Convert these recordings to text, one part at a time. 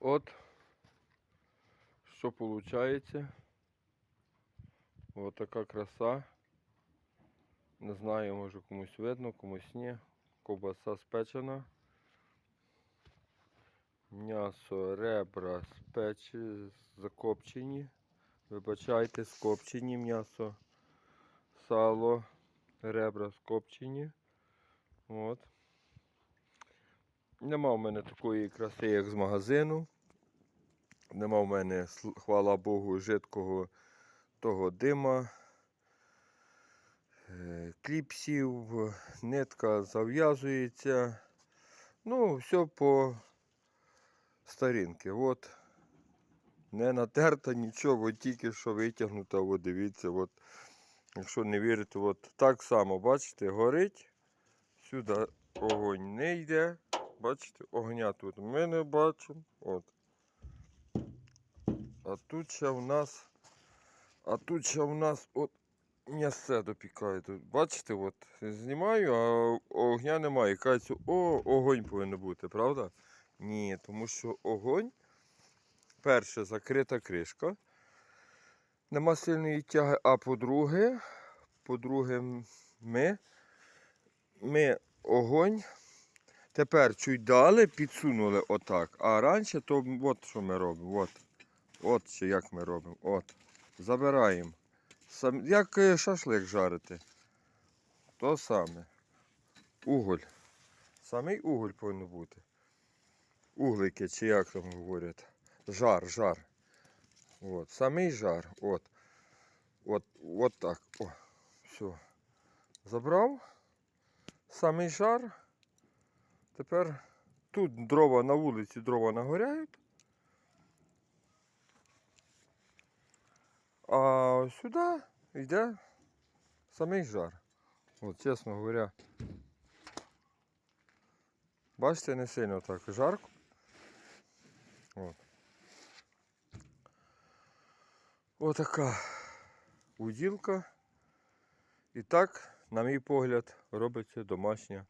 От що виходить. Ось така краса. Не знаю, може комусь видно, комусь ні. Ковбаса спечена. М'ясо, ребра спечі, закопчені. Вибачайте, скопчені м'ясо, сало, ребра скопчені. От. Нема в мене такої краси, як з магазину. Нема в мене, хвала Богу, жидкого того дима, е, кліпсів, нитка зав'язується. Ну, все по старінки. От. Не натерта нічого, тільки що витягнута. От дивіться, от. Якщо не вірите, от так само, бачите, горить. Сюди огонь не йде. Бачите, огня тут ми не бачимо. От. А тут ще в нас. А тут ще в нас от м'ясце допікає. Тут, бачите, от знімаю, а огня немає. Кажеться, о, огонь повинен бути, правда? Ні, тому що огонь, перше, закрита кришка. Нема сильної тяги, а по-друге, по-друге, ми, ми огонь тепер чуть дали, підсунули отак. А раніше то от що ми робимо. От. От ще як ми робимо. От. Забираємо. Сам, як е, шашлик жарити. То саме. Уголь. Самий уголь повинен бути. Углики, чи як там говорять. Жар, жар. От. Самий жар. От. От, от так. О. Все. Забрав. Самий жар. Тепер тут дрова на вулиці дрова нагоряють. А сюди йде самий жар. От, чесно говоря. Бачите, не сильно так жарко. От. Отака уділка. І так, на мій погляд, робиться домашня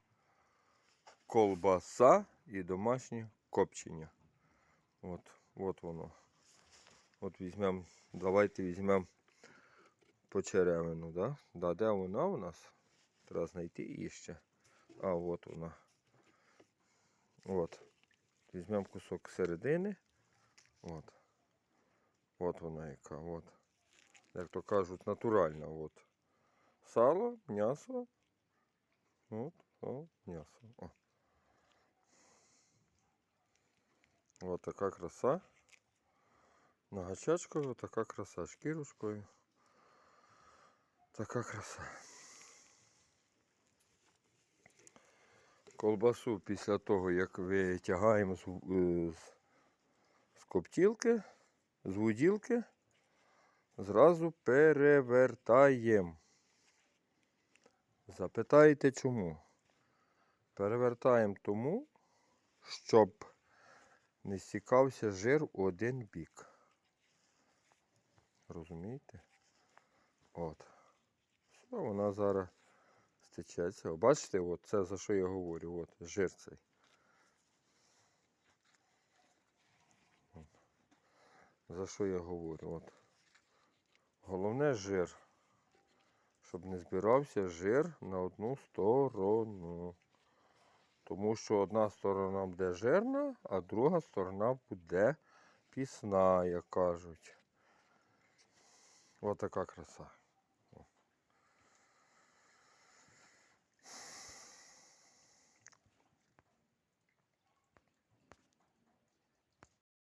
колбаса і домашнє копчення. От, от воно. От візьмемо, давайте візьмемо почеревину, да? Да, де вона у нас? Треба знайти її ще. А, от вона. От. Візьмемо кусок середини. От. От вона яка. От. Як то кажуть, натуральна. От. Сало, м'ясо. От, о, м'ясо. О. От така краса. На гачачкою така краса. Шкірочкою. Така краса. Колбасу після того, як витягаємо е, з, з коптілки, з вуділки, зразу перевертаємо. Запитаєте чому? Перевертаємо тому, щоб не стікався жир у один бік. Розумієте? От. Все, вона зараз стечеться. Бачите, от це за що я говорю, от жир цей. За що я говорю? От. Головне жир. Щоб не збирався жир на одну сторону. Тому що одна сторона буде жирна, а друга сторона буде пісна, як кажуть. Ось така краса.